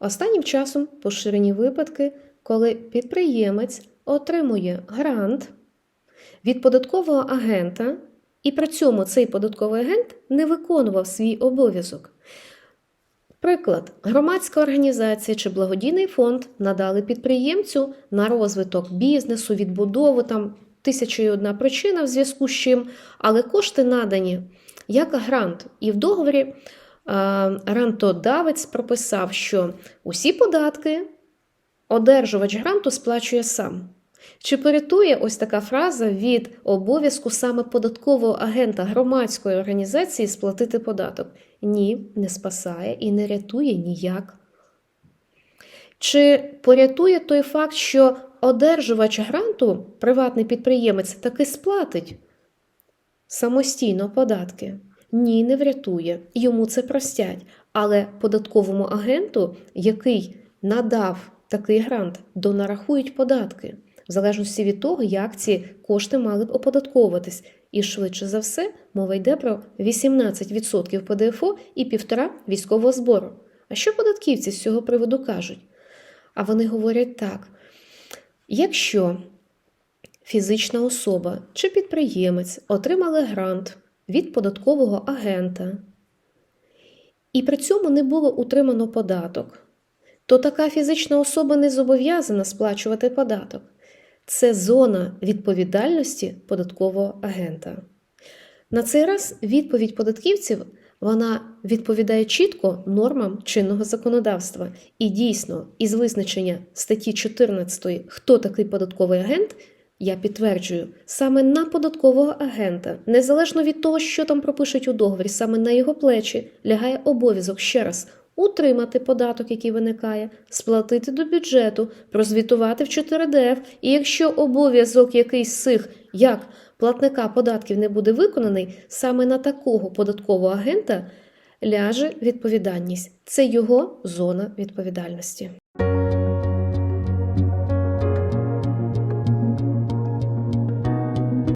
Останнім часом поширені випадки, коли підприємець отримує грант від податкового агента, і при цьому цей податковий агент не виконував свій обов'язок. Приклад, громадська організація чи благодійний фонд надали підприємцю на розвиток бізнесу, відбудову там тисяча і одна причина в зв'язку з чим, але кошти надані як грант. І в договорі грантодавець прописав, що усі податки одержувач гранту сплачує сам. Чи порятує ось така фраза від обов'язку саме податкового агента громадської організації сплатити податок? Ні, не спасає і не рятує ніяк. Чи порятує той факт, що одержувач гранту, приватний підприємець, таки сплатить самостійно податки? Ні, не врятує. Йому це простять. Але податковому агенту, який надав такий грант, донарахують податки, в залежності від того, як ці кошти мали б оподатковуватись. І швидше за все, мова йде про 18% ПДФО і 1,5% військового збору. А що податківці з цього приводу кажуть? А вони говорять так: якщо фізична особа чи підприємець отримали грант від податкового агента, і при цьому не було утримано податок, то така фізична особа не зобов'язана сплачувати податок. Це зона відповідальності податкового агента. На цей раз відповідь податківців вона відповідає чітко нормам чинного законодавства. І дійсно, із визначення статті 14, хто такий податковий агент, я підтверджую, саме на податкового агента, незалежно від того, що там пропишуть у договорі, саме на його плечі лягає обов'язок ще раз утримати податок, який виникає, сплатити до бюджету, прозвітувати в 4ДФ, і якщо обов'язок якийсь з цих, як платника податків не буде виконаний, саме на такого податкового агента ляже відповідальність. Це його зона відповідальності.